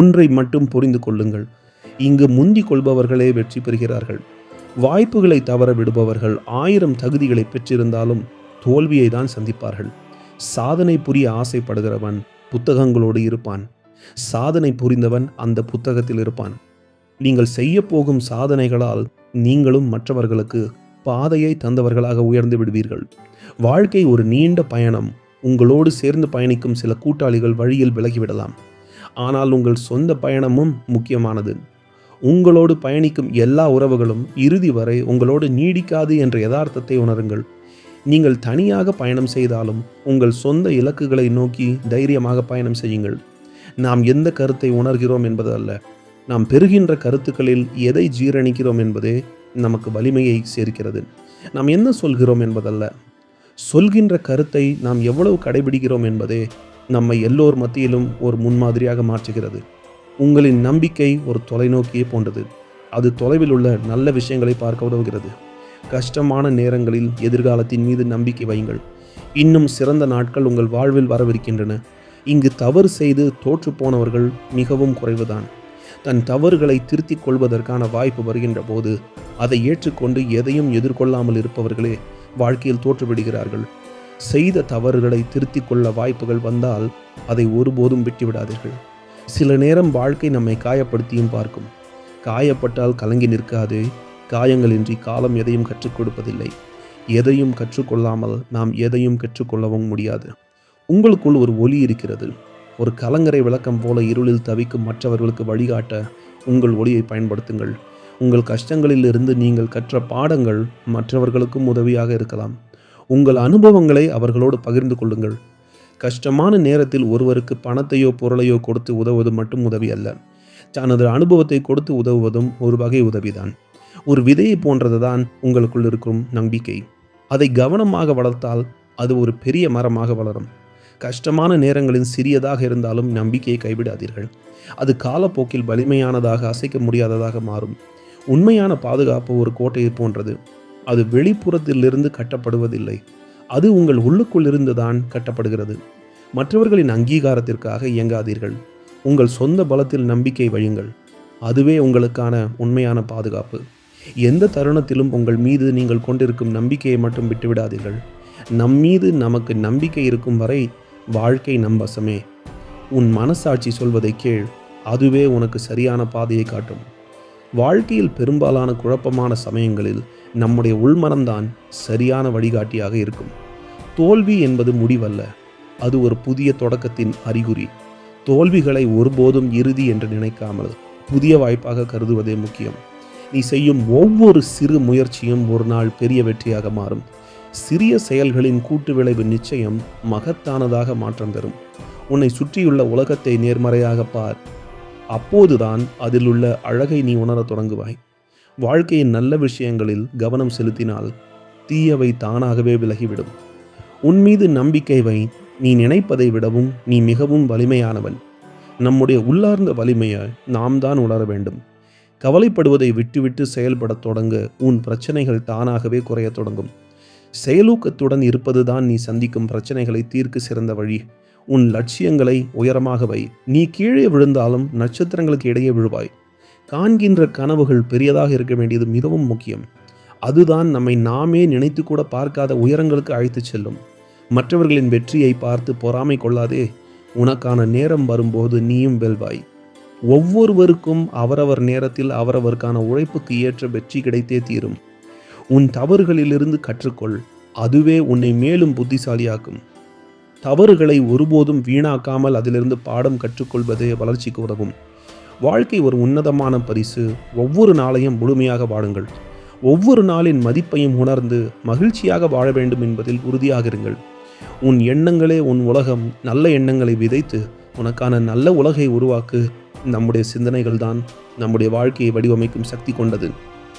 ஒன்றை மட்டும் புரிந்து கொள்ளுங்கள். இங்கு முந்தி கொள்பவர்களே வெற்றி பெறுகிறார்கள். வாய்ப்புகளை தவற விடுபவர்கள் ஆயிரம் தகுதிகளை பெற்றிருந்தாலும் தோல்வியை தான் சந்திப்பார்கள். சாதனை புரிய ஆசைப்படுகிறவன் புத்தகங்களோடு இருப்பான். சாதனை புரிந்தவன் அந்த புத்தகத்தில் இருப்பான். நீங்கள் செய்ய போகும் சாதனைகளால் நீங்களும் மற்றவர்களுக்கு பாதையை தந்தவர்களாக உயர்ந்து விடுவீர்கள். வாழ்க்கை ஒரு நீண்ட பயணம். உங்களோடு சேர்ந்து பயணிக்கும் சில கூட்டாளிகள் வழியில் விலகிவிடலாம். ஆனால் உங்கள் சொந்த பயணமும் முக்கியமானது. உங்களோடு பயணிக்கும் எல்லா உறவுகளும் இறுதி வரை உங்களோடு நீடிக்காது என்ற யதார்த்தத்தை உணருங்கள். நீங்கள் தனியாக பயணம் செய்தாலும் உங்கள் சொந்த இலக்குகளை நோக்கி தைரியமாக பயணம் செய்யுங்கள். நாம் எந்த கருத்தை உணர்கிறோம் என்பது அல்ல. நாம் பெறுகின்ற கருத்துக்களில் எதை ஜீரணிக்கிறோம் என்பதே நமக்கு வலிமையை சேர்க்கிறது. நாம் என்ன சொல்கிறோம் என்பதல்ல. சொல்கின்ற கருத்தை நாம் எவ்வளவு கடைபிடிக்கிறோம் என்பதே நம்மை எல்லோர் மத்தியிலும் ஒரு முன்மாதிரியாக மாற்றுகிறது. உங்களின் நம்பிக்கை ஒரு தொலைநோக்கியே போன்றது. அது தொலைவில் உள்ள நல்ல விஷயங்களை பார்க்க உதவுகிறது. கஷ்டமான நேரங்களில் எதிர்காலத்தின் மீது நம்பிக்கை வையுங்கள். இன்னும் சிறந்த நாட்கள் உங்கள் வாழ்வில் வரவிருக்கின்றன. இங்கு தவறு செய்து தோற்று போனவர்கள் மிகவும் குறைவுதான். தன் தவறுகளை திருத்திக் கொள்வதற்கான வாய்ப்பு வருகின்ற போது அதை ஏற்றுக்கொண்டு எதையும் எதிர்கொள்ளாமல் இருப்பவர்களே வாழ்க்கையில் தோற்றுவிடுகிறார்கள். செய்த தவறுகளை திருத்திக் கொள்ள வாய்ப்புகள் வந்தால் அதை ஒருபோதும் விட்டுவிடாதீர்கள். சில நேரம் வாழ்க்கை நம்மை காயப்படுத்தியும் பார்க்கும். காயப்பட்டால் கலங்கி நிற்காது. காயங்களின்றி காலம் எதையும் கற்றுக் கொடுப்பதில்லை. எதையும் கற்றுக்கொள்ளாமல் நாம் எதையும் கற்றுக்கொள்ளவும் முடியாது. உங்களுக்குள் ஒரு ஒலி இருக்கிறது. ஒரு கலங்கரை விளக்கம் போல இருளில் தவிக்கும் மற்றவர்களுக்கு வழிகாட்ட உங்கள் ஒளியை பயன்படுத்துங்கள். உங்கள் கஷ்டங்களில் இருந்து நீங்கள் கற்ற பாடங்கள் மற்றவர்களுக்கும் உதவியாக இருக்கலாம். உங்கள் அனுபவங்களை அவர்களோடு பகிர்ந்து கொள்ளுங்கள். கஷ்டமான நேரத்தில் ஒருவருக்கு பணத்தையோ பொருளையோ கொடுத்து உதவுவது மட்டும் உதவி அல்ல. தனது அனுபவத்தை கொடுத்து உதவுவதும் ஒரு வகை உதவிதான். ஒரு விதையை போன்றதுதான் உங்களுக்குள் இருக்கும் நம்பிக்கை. அதை கவனமாக வளர்த்தால் அது ஒரு பெரிய மரமாக வளரும். கஷ்டமான நேரங்களில் சிறியதாக இருந்தாலும் நம்பிக்கையை கைவிடாதீர்கள். அது காலப்போக்கில் வலிமையானதாக அசைக்க முடியாததாக மாறும். உண்மையான பாதுகாப்பு ஒரு கோட்டையை போன்றது. அது வெளிப்புறத்திலிருந்து கட்டப்படுவதில்லை. அது உங்கள் உள்ளுக்குள்ளிருந்து தான் கட்டப்படுகிறது. மற்றவர்களின் அங்கீகாரத்திற்காக இயங்காதீர்கள். உங்கள் சொந்த பலத்தில் நம்பிக்கை வையுங்கள் அதுவே உங்களுக்கான உண்மையான பாதுகாப்பு. எந்த தருணத்திலும் உங்கள் மீது நீங்கள் கொண்டிருக்கும் நம்பிக்கையை மட்டும் விட்டுவிடாதீர்கள். நம் மீது நமக்கு நம்பிக்கை இருக்கும் வரை வாழ்க்கை நம் வசமே. உன் மனசாட்சி சொல்வதை கேள். அதுவே உனக்கு சரியான பாதையை காட்டும். வாழ்க்கையில் பெரும்பாலான குழப்பமான சமயங்களில் நம்முடைய உள்மனம்தான் சரியான வழிகாட்டியாக இருக்கும். தோல்வி என்பது முடிவல்ல. அது ஒரு புதிய தொடக்கத்தின் அறிகுறி. தோல்விகளை ஒருபோதும் இறுதி என்று நினைக்காமல் புதிய வாய்ப்பாக கருதுவதே முக்கியம். நீ செய்யும் ஒவ்வொரு சிறு முயற்சியும் ஒரு நாள் பெரிய வெற்றியாக மாறும். சிறிய செயல்களின் கூட்டு விளைவு நிச்சயம் மகத்தானதாக மாற்றம் பெறும் உன்னை சுற்றியுள்ள உலகத்தை நேர்மறையாக பார். அப்போதுதான் அதில் உள்ள அழகை நீ உணரத் தொடங்குவாய். வாழ்க்கையின் நல்ல விஷயங்களில் கவனம் செலுத்தினால் தீயவை தானாகவே விலகிவிடும். உன் மீது நம்பிக்கை வை நீ நினைப்பதை விடவும் நீ மிகவும் வலிமையானவன். நம்முடைய உள்ளார்ந்த வலிமையை நாம் தான் உணர வேண்டும். கவலைப்படுவதை விட்டுவிட்டு செயல்படத் தொடங்க உன் பிரச்சனைகள் தானாகவே குறையத் தொடங்கும். செயலூக்கத்துடன் இருப்பதுதான் நீ சந்திக்கும் பிரச்சனைகளை தீர்க்க சிறந்த வழி. உன் லட்சியங்களை உயரமாக வை. நீ கீழே விழுந்தாலும் நட்சத்திரங்களுக்கு இடையே விழுவாய். காண்கின்ற கனவுகள் பெரியதாக இருக்க வேண்டியது மிகவும் முக்கியம். அதுதான் நம்மை நாமே நினைத்து கூட பார்க்காத உயரங்களுக்கு அழைத்துச் செல்லும். மற்றவர்களின் வெற்றியை பார்த்து பொறாமை கொள்ளாதே. உனக்கான நேரம் வரும்போது நீயும் வெல்வாய். ஒவ்வொருவருக்கும் அவரவர் நேரத்தில் அவரவருக்கான உழைப்புக்கு ஏற்ற வெற்றி கிடைத்தே தீரும். உன் தவறுகளிலிருந்து கற்றுக்கொள். அதுவே உன்னை மேலும் புத்திசாலியாக்கும். தவறுகளை ஒருபோதும் வீணாக்காமல் அதிலிருந்து பாடம் கற்றுக்கொள்வதே வளர்ச்சிக்கு உதவும். வாழ்க்கை ஒரு உன்னதமான பரிசு. ஒவ்வொரு நாளையும் முழுமையாக வாழுங்கள். ஒவ்வொரு நாளின் மதிப்பையும் உணர்ந்து மகிழ்ச்சியாக வாழ வேண்டும் என்பதில் உறுதியாக இருங்கள். உன் எண்ணங்களே உன் உலகம். நல்ல எண்ணங்களை விதைத்து உனக்கான நல்ல உலகை உருவாக்கு. நம்முடைய சிந்தனைகள் தான் நம்முடைய வாழ்க்கையை வடிவமைக்கும் சக்தி கொண்டது.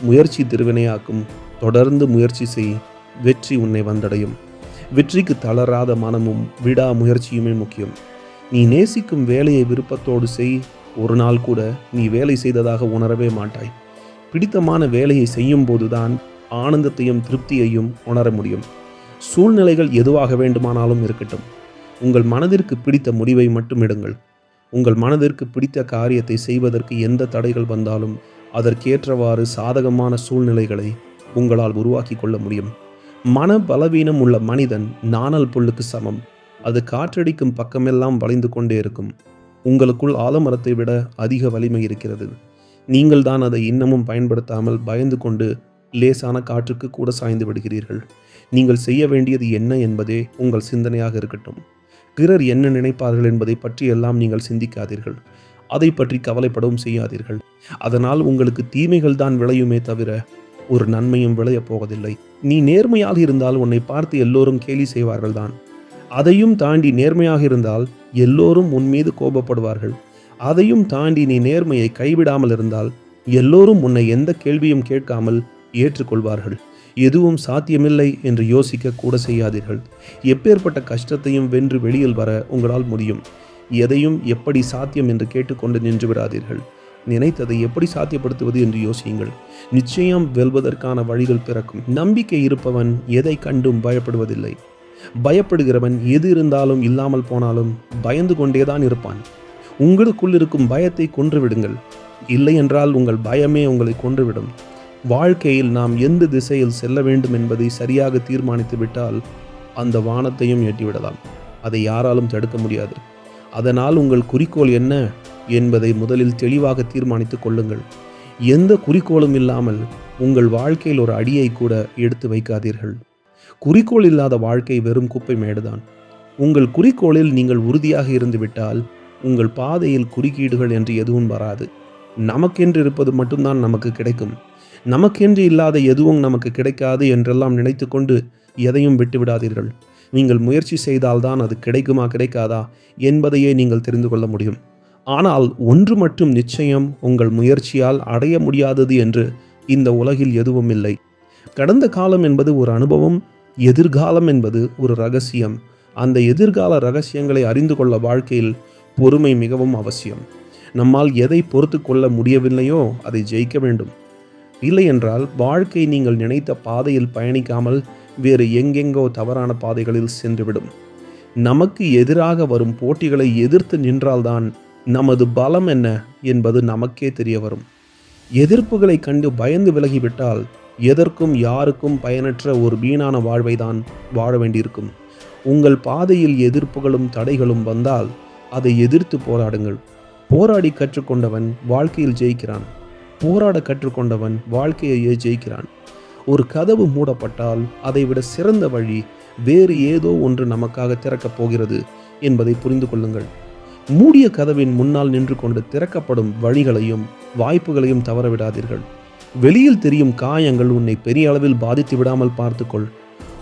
முயற்சி திருவினையாக்கும். தொடர்ந்து முயற்சி செய். வெற்றி உன்னை வந்தடையும். வெற்றிக்கு தளராத மனமும் விடா முயற்சியுமே முக்கியம். நீ நேசிக்கும் வேலையை விருப்பத்தோடு செய். ஒரு நாள் கூட நீ வேலை செய்ததாக உணரவே மாட்டாய். பிடித்தமான வேலையை செய்யும் போதுதான் ஆனந்தத்தையும் திருப்தியையும் உணர முடியும். சூழ்நிலைகள் எதுவாக வேண்டுமானாலும் இருக்கட்டும். உங்கள் மனதிற்கு பிடித்த முடிவை மட்டும் எடுங்கள். உங்கள் மனதிற்கு பிடித்த காரியத்தை செய்வதற்கு எந்த தடைகள் வந்தாலும் அதற்கேற்றவாறு சாதகமான சூழ்நிலைகளை உங்களால் உருவாக்கி கொள்ள முடியும். மன பலவீனம் உள்ள மனிதன் நாணல் புல்லுக்கு சமம். அது காற்றடிக்கும் பக்கமெல்லாம் வளைந்து கொண்டே இருக்கும். உங்களுக்குள் ஆலமரத்தை விட அதிக வலிமை இருக்கிறது. நீங்கள் தான் அதை இன்னமும் பயன்படுத்தாமல் பயந்து கொண்டு லேசான காற்றுக்கு கூட சாய்ந்து விடுகிறீர்கள். நீங்கள் செய்ய வேண்டியது என்ன என்பதே உங்கள் சிந்தனையாக இருக்கட்டும். பிறர் என்ன நினைப்பார்கள் என்பதை பற்றி எல்லாம் நீங்கள் சிந்திக்காதீர்கள். அதை பற்றி கவலைப்படவும் செய்யாதீர்கள். அதனால் உங்களுக்கு தீமைகள் தான் விளையுமே தவிர ஒரு நன்மையும் விளையப் போவதில்லை. நீ நேர்மையாக இருந்தால் உன்னை பார்த்து எல்லோரும் கேலி செய்வார்கள் தான் அதையும் தாண்டி நேர்மையாக இருந்தால் எல்லோரும் உன் மீது கோபப்படுவார்கள். அதையும் தாண்டி நீ நேர்மையை கைவிடாமல் இருந்தால் எல்லோரும் உன்னை எந்த கேள்வியும் கேட்காமல் ஏற்றுக்கொள்வார்கள். எதுவும் சாத்தியமில்லை என்று யோசிக்க கூட செய்யாதீர்கள். எப்பேற்பட்ட கஷ்டத்தையும் வென்று வெளியில் வர உங்களால் முடியும். எதையும் எப்படி சாத்தியம் என்று கேட்டுக்கொண்டு நின்று விடாதீர்கள். நினைத்ததை எப்படி சாத்தியப்படுத்துவது என்று யோசியுங்கள். நிச்சயம் வெல்வதற்கான வழிகள் பிறக்கும். நம்பிக்கை இருப்பவன் எதை கண்டும் பயப்படுவதில்லை. பயப்படுகிறவன் எது இருந்தாலும் இல்லாமல் போனாலும் பயந்து கொண்டேதான் இருப்பான். உங்களுக்குள் இருக்கும் பயத்தை கொன்றுவிடுங்கள். இல்லை என்றால் உங்கள் பயமே உங்களை கொன்றுவிடும். வாழ்க்கையில் நாம் எந்த திசையில் செல்ல வேண்டும் என்பதை சரியாக தீர்மானித்து விட்டால் அந்த வானத்தையும் எட்டிவிடலாம். அதை யாராலும் தடுக்க முடியாது. அதனால் உங்கள் குறிக்கோள் என்ன? என்பதை முதலில் தெளிவாக தீர்மானித்துக் கொள்ளுங்கள். எந்த குறிக்கோளும் இல்லாமல் உங்கள் வாழ்க்கையில் ஒரு அடியை கூட எடுத்து வைக்காதீர்கள். குறிக்கோள் இல்லாத வாழ்க்கை வெறும் குப்பை மேடுதான். உங்கள் குறிக்கோளில் நீங்கள் உறுதியாக இருந்துவிட்டால் உங்கள் பாதையில் குறுக்கீடுகள் என்று எதுவும் வராது. நமக்கென்று இருப்பது மட்டும்தான் நமக்கு கிடைக்கும். நமக்கென்று இல்லாத எதுவும் நமக்கு கிடைக்காது என்றெல்லாம் நினைத்துக்கொண்டு எதையும் விட்டுவிடாதீர்கள். நீங்கள் முயற்சி செய்தால்தான் அது கிடைக்குமா கிடைக்காதா என்பதையே நீங்கள் தெரிந்து கொள்ள முடியும். ஆனால் ஒன்று மட்டும் நிச்சயம் உங்கள் முயற்சியால் அடைய முடியாதது என்று இந்த உலகில் எதுவும் இல்லை. கடந்த காலம் என்பது ஒரு அனுபவம் எதிர்காலம் என்பது ஒரு ரகசியம். அந்த எதிர்கால ரகசியங்களை அறிந்து கொள்ள வாழ்க்கையில் பொறுமை மிகவும் அவசியம். நம்மால் எதை பொறுத்து கொள்ள முடியவில்லையோ அதை ஜெயிக்க வேண்டும். இல்லை என்றால் வாழ்க்கை நீங்கள் நினைத்த பாதையில் பயணிக்காமல் வேறு எங்கெங்கோ தவறான பாதைகளில் சென்றுவிடும். நமக்கு எதிராக வரும் போட்டிகளை எதிர்த்து நின்றால்தான் நமது பலம் என்ன என்பது நமக்கே தெரிய வரும். எதிர்ப்புகளை கண்டு பயந்து விலகிவிட்டால் எதற்கும் யாருக்கும் பயனற்ற ஒரு வீணான வாழ்வை தான் வாழ வேண்டியிருக்கும். உங்கள் பாதையில் எதிர்ப்புகளும் தடைகளும் வந்தால் அதை எதிர்த்து போராடுங்கள். போராடி கற்றுக்கொண்டவன் வாழ்க்கையில் ஜெயிக்கிறான். போராட கற்றுக்கொண்டவன் வாழ்க்கையையே ஜெயிக்கிறான். ஒரு கதவு மூடப்பட்டால் அதைவிட சிறந்த வழி வேறு ஏதோ ஒன்று நமக்காக திறக்கப் போகிறது என்பதை புரிந்து கொள்ளுங்கள். மூடிய கதவின் முன்னால் நின்று கொண்டு திறக்கப்படும் வழிகளையும் வாய்ப்புகளையும் தவறவிடாதீர்கள். வெளியில் தெரியும் காயங்கள் உன்னை பெரிய அளவில் பாதித்து விடாமல் பார்த்துக்கொள்.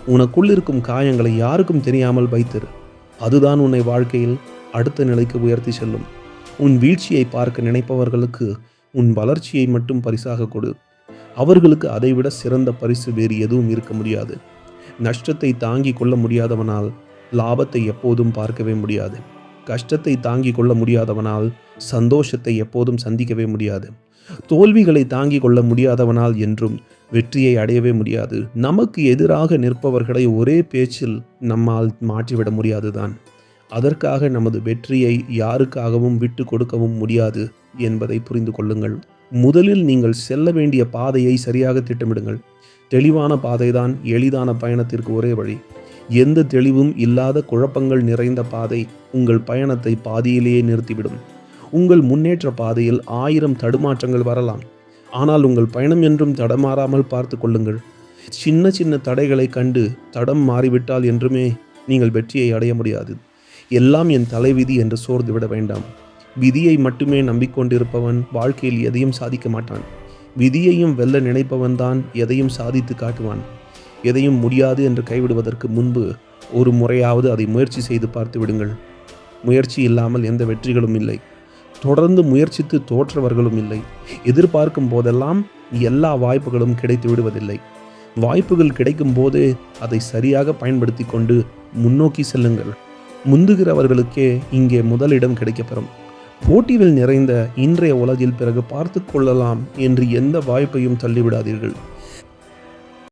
உனக்குள் இருக்கும் காயங்களை யாருக்கும் தெரியாமல் வைத்திரு. அதுதான் உன்னை வாழ்க்கையில் அடுத்த நிலைக்கு உயர்த்தி செல்லும். உன் வீழ்ச்சியை பார்க்க நினைப்பவர்களுக்கு உன் வளர்ச்சியை மட்டும் பரிசாக கொடு. அவர்களுக்கு அதைவிட சிறந்த பரிசு வேறு எதுவும் இருக்க முடியாது. நஷ்டத்தை தாங்கி கொள்ள முடியாதவனால் லாபத்தை எப்போதும் பார்க்கவே முடியாது. கஷ்டத்தை தாங்கி கொள்ள முடியாதவனால் சந்தோஷத்தை எப்போதும் சந்திக்கவே முடியாது. தோல்விகளை தாங்கி கொள்ள முடியாதவனால் என்றும் வெற்றியை அடையவே முடியாது. நமக்கு எதிராக நிற்பவர்களை ஒரே பேச்சில் நம்மால் மாற்றிவிட முடியாதுதான். அதற்காக நமது வெற்றியை யாருக்காகவும் விட்டு கொடுக்கவும் முடியாது என்பதை புரிந்து கொள்ளுங்கள். முதலில் நீங்கள் செல்ல வேண்டிய பாதையை சரியாக திட்டமிடுங்கள். தெளிவான பாதைதான் எளிதான பயணத்திற்கு ஒரே வழி. எந்த தெளிவும் இல்லாத குழப்பங்கள் நிறைந்த பாதை உங்கள் பயணத்தை பாதியிலேயே நிறுத்திவிடும். உங்கள் முன்னேற்ற பாதையில் ஆயிரம் தடுமாற்றங்கள் வரலாம். ஆனால் உங்கள் பயணம் என்றும் தடமாறாமல் பார்த்து கொள்ளுங்கள். சின்ன சின்ன தடைகளை கண்டு தடம் மாறிவிட்டால் என்றுமே நீங்கள் வெற்றியை அடைய முடியாது. எல்லாம் என் தலைவிதி என்று சோர்ந்து விட வேண்டாம். விதியை மட்டுமே நம்பிக்கொண்டிருப்பவன் வாழ்க்கையில் எதையும் சாதிக்க மாட்டான். விதியையும் வெல்ல நினைப்பவன்தான் எதையும் சாதித்து காட்டுவான். எதையும் முடியாது என்று கைவிடுவதற்கு முன்பு ஒரு முறையாவது அதை முயற்சி செய்து பார்த்து விடுங்கள். முயற்சி இல்லாமல் எந்த வெற்றிகளும் இல்லை. தொடர்ந்து முயற்சித்து தோற்றவர்களும் இல்லை. எதிர்பார்க்கும் போதெல்லாம் எல்லா வாய்ப்புகளும் கிடைத்து விடுவதில்லை. வாய்ப்புகள் கிடைக்கும் போது அதை சரியாக பயன்படுத்தி கொண்டு முன்னோக்கி செல்லுங்கள். முந்துகிறவர்களுக்கே இங்கே முதலிடம் கிடைக்கப்பெறும். போட்டிகள் நிறைந்த இன்றைய உலகில் பிறகு பார்த்து கொள்ளலாம் என்று எந்த வாய்ப்பையும் தள்ளிவிடாதீர்கள்.